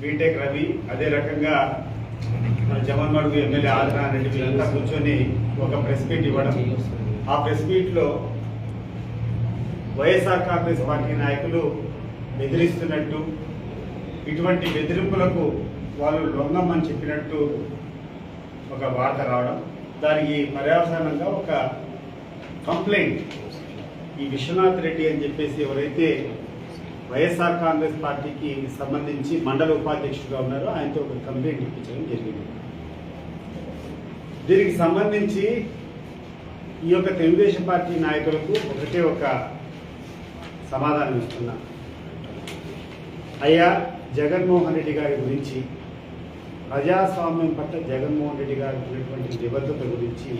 BTech Ravi అదే రకంగా మన జమన్మడుగు ఎమ్మెల్యే ఆదినారాయణ రెడ్డి వీళ్ళంతా కూర్చొని ఒక ప్రెస్ మీట్ ఇవ్వడం. ఆ ప్రెస్ మీట్లో వైఎస్ఆర్ కాంగ్రెస్ పార్టీ నాయకులు బెదిరిస్తున్నట్టు ఇటువంటి బెదిరింపులకు వాళ్ళు లొంగమని చెప్పినట్టు ఒక వార్త రావడం. దానికి పర్యవసానంగా ఒక కంప్లైంట్ ఈ విశ్వనాథ్ రెడ్డి అని చెప్పేసి ఎవరైతే వైఎస్ఆర్ కాంగ్రెస్ పార్టీకి సంబంధించి మండల ఉపాధ్యక్షుడుగా ఉన్నారు. ఆయనతో ఒక కంప్లైంట్ ఇప్పించడం జరిగింది. దీనికి సంబంధించి ఈ యొక్క తెలుగుదేశం పార్టీ నాయకులకు ఒకటే ఒక సమాధానం ఇస్తున్నా. అయ్యా జగన్మోహన్ రెడ్డి గారి గురించి ప్రజాస్వామ్యం పట్ల జగన్మోహన్ రెడ్డి గారి ఉన్నటువంటి నిబద్ధత గురించి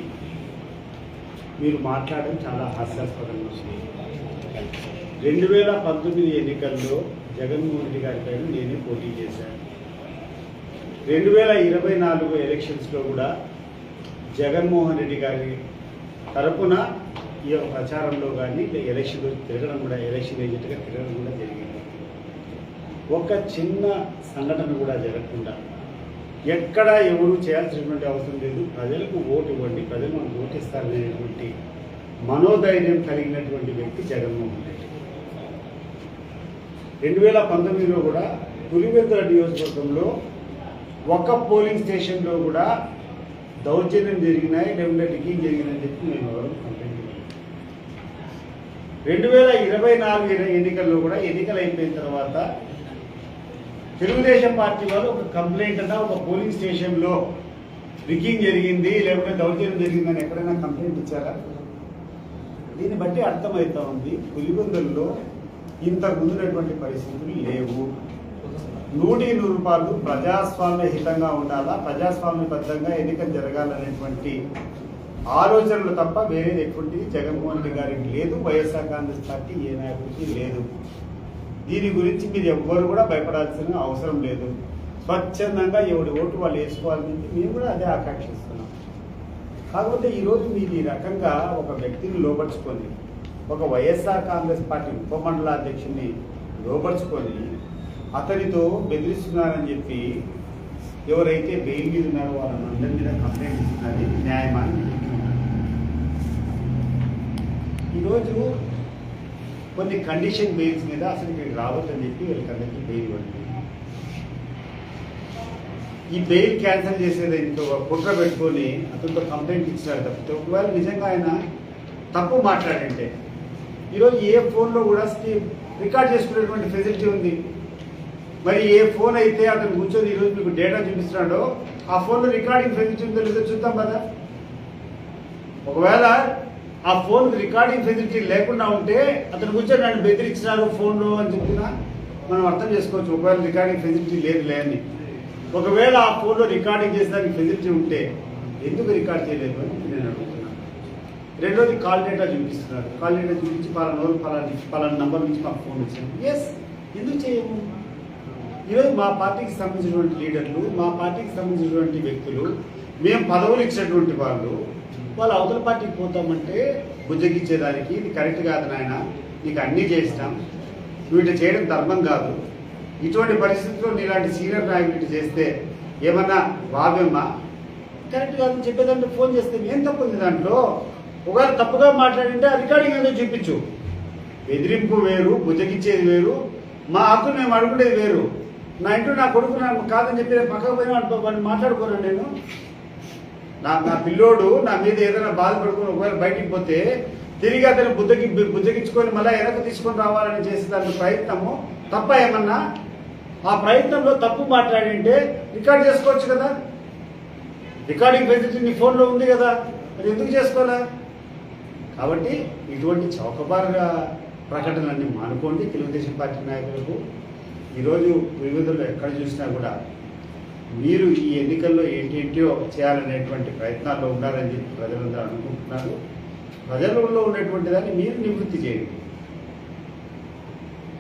మీరు మాట్లాడడం చాలా హాస్యాస్పదంగా ఉంది. రెండు వేల పంతొమ్మిది ఎన్నికల్లో జగన్మోహన్ రెడ్డి గారి పైన నేనే పోటీ చేశాను. రెండు వేల ఇరవై నాలుగు ఎలక్షన్స్లో కూడా జగన్మోహన్ రెడ్డి గారి తరపున ఈ యొక్క ప్రచారంలో కానీ ఎలక్షన్ తిరగడం కూడా ఎలక్షన్ ఏజెంట్గా తిరగడం కూడా జరిగింది. ఒక చిన్న సంఘటన కూడా జరగకుండా ఎక్కడ ఎవరు చేయాల్సినటువంటి అవసరం లేదు ప్రజలకు ఓటు ఇవ్వండి ప్రజలు మనకు ఓటిస్తారనేటువంటి మనోధైర్యం కలిగినటువంటి వ్యక్తి జగన్మోహన్ రెడ్డి. రెండు వేల పంతొమ్మిదిలో కూడా పులివెందుల నియోజకవర్గంలో ఒక పోలింగ్ స్టేషన్లో కూడా దౌర్జన్యం జరిగినాయి లేకుంటే టికింగ్ జరిగిందని చెప్పి మేము ఎవరు కంప్లైంట్ రెండు వేల ఇరవై నాలుగు ఎన్నికల్లో కూడా ఎన్నికలు అయిపోయిన తర్వాత తెలుగుదేశం పార్టీ వాళ్ళు ఒక కంప్లైంట్ అన్న ఒక పోలింగ్ స్టేషన్లో రికింగ్ జరిగింది లేకుంటే దౌర్జన్యం జరిగిందని ఎక్కడైనా కంప్లైంట్ ఇచ్చారా? దీన్ని బట్టి అర్థమవుతా ఉంది పులిబొందుల్లో ఇంతకు ముందున్నటువంటి పరిస్థితులు లేవు. నూటి నూరు రూపాయలు ప్రజాస్వామ్య హితంగా ఉండాలా? ప్రజాస్వామ్యబద్ధంగా ఎన్నికలు జరగాలనేటువంటి ఆలోచనలు తప్ప వేరేది ఎటువంటిది జగన్మోహన్ రెడ్డి గారికి లేదు. వైఎస్ఆర్ కాంగ్రెస్ పార్టీ ఏ నాయకుడికి లేదు. దీని గురించి మీరు ఎవ్వరు కూడా భయపడాల్సిన అవసరం లేదు. స్వచ్ఛందంగా ఎవడి ఓటు వాళ్ళు వేసుకోవాలని మేము కూడా అదే ఆకాంక్షిస్తున్నాం. కాకపోతే ఈరోజు మీరు ఈ రకంగా ఒక వ్యక్తిని లోపరుచుకొని ఒక వైఎస్ఆర్ కాంగ్రెస్ పార్టీ ఉపమండలాధ్యక్షుడిని లోపరుచుకొని అతనితో బెదిరిస్తున్నారని చెప్పి ఎవరైతే బెయిల్ మీద ఉన్నారో వాళ్ళని అందరి మీద కంప్లైంట్ ఇస్తున్నది న్యాయమాన్ని ఈరోజు కొన్ని కండిషన్ బెయిల్స్ మీద అసలు ఇక్కడికి రావద్దని చెప్పి వీళ్ళకందరికీ బెయిల్ ఇవ్వండి ఈ బెయిల్ క్యాన్సిల్ చేసేది ఇంకో కుట్ర పెట్టుకొని అతనితో కంప్లైంట్ ఇచ్చినారు తప్పితే ఒకవేళ నిజంగా ఆయన తప్పు మాట్లాడింటే ఈరోజు ఏ ఫోన్లో కూడా రికార్డ్ చేసుకునేటువంటి ఫెసిలిటీ ఉంది. మరి ఏ ఫోన్ అయితే అతను కూర్చొని ఈరోజు మీకు డేటా చూపిస్తున్నాడో ఆ ఫోన్లో రికార్డింగ్ ఫెసిలిటీ ఉందో లేదో చూద్దాం కదా ఒకవేళ ఆ ఫోన్ రికార్డింగ్ ఫెసిలిటీ లేకుండా ఉంటే అతను కూర్చొని నన్ను బెదిరించినారు ఫోన్లో అని చెప్పినా మనం అర్థం చేసుకోవచ్చు ఒకవేళ రికార్డింగ్ ఫెసిలిటీ లేదు లేని ఒకవేళ ఆ ఫోన్లో రికార్డింగ్ చేసేదానికి ఫెసిలిటీ ఉంటే ఎందుకు రికార్డ్ చేయలేదు అని నేను అడుగుతున్నాను. రెండోది కాల్ డేటా చూపిస్తున్నారు. కాల్ డేటా చూపించి పలానా రోజు పలానా పలానా నంబర్ నుంచి మాకు ఫోన్ వచ్చింది. ఎస్ ఎందుకు చేయము? ఈరోజు మా పార్టీకి సంబంధించినటువంటి లీడర్లు మా పార్టీకి సంబంధించినటువంటి వ్యక్తులు మేము పదవులు ఇచ్చినటువంటి వాళ్ళు వాళ్ళు అవతల పార్టీకి పోతామంటే బుజ్జగించేదానికి ఇది కరెక్ట్ కాదు నాయన నీకు అన్నీ చేస్తాం. నువ్వు ఇట్లా చేయడం ధర్మం కాదు. ఇటువంటి పరిస్థితుల్లో నీలాంటి సీనియర్ నాయకులు చేస్తే ఏమన్నా భావ్యమా కరెక్ట్ కాదని చెప్పేదాంట్లో ఫోన్ చేస్తే ఏం తప్పు ఉంది దాంట్లో? ఒకవేళ తప్పుగా మాట్లాడింటే ఆ రికార్డింగ్ ఏదో చూపించు. బెదిరింపు వేరు బుజ్జగిచ్చేది వేరు మా హక్కును మేము అడుగుండేది వేరు. నా ఇంట్లో నా కొడుకు నాకు కాదని చెప్పి పక్కకు పోయినా వాడిని వాడిని మాట్లాడుకోను నేను? నా నా పిల్లోడు నా మీద ఏదైనా బాధపడుకుని ఒకవేళ బయటికి పోతే తిరిగి అతను బుద్ధకి బుద్ధగించుకొని మళ్ళీ వెనక్కి తీసుకొని రావాలని చేసే దాని ప్రయత్నము. తప్ప ఏమన్నా? ఆ ప్రయత్నంలో తప్పు మాట్లాడింటే రికార్డ్ చేసుకోవచ్చు కదా? రికార్డింగ్ ఫెసిలిటీ నీ ఫోన్లో ఉంది కదా. మరి ఎందుకు చేసుకోవాలా? కాబట్టి ఇటువంటి చౌకబారుగా ప్రకటనలన్నీ మానుకోండి తెలుగుదేశం పార్టీ నాయకులకు. ఈరోజు వివిధలో ఎక్కడ చూసినా కూడా మీరు ఈ ఎన్నికల్లో ఏంటేంటో చేయాలనేటువంటి ప్రయత్నాల్లో ఉన్నారని చెప్పి ప్రజలందరూ అనుకుంటున్నారు. ప్రజలలో ఉన్నటువంటి దాన్ని మీరు నివృత్తి చేయండి.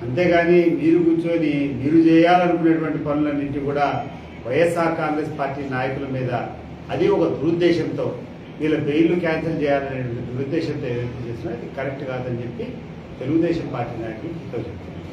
అంతేగాని మీరు కూర్చొని మీరు చేయాలనుకునేటువంటి పనులన్నింటి కూడా వైఎస్ఆర్ కాంగ్రెస్ పార్టీ నాయకుల మీద అది ఒక దురుద్దేశంతో వీళ్ళ బెయిల్ క్యాన్సిల్ చేయాలనే దురుద్దేశంతో ఏదైతే చేసినా అది కరెక్ట్ కాదని చెప్పి తెలుగుదేశం పార్టీ నాయకులు హితవు చెప్తున్నారు.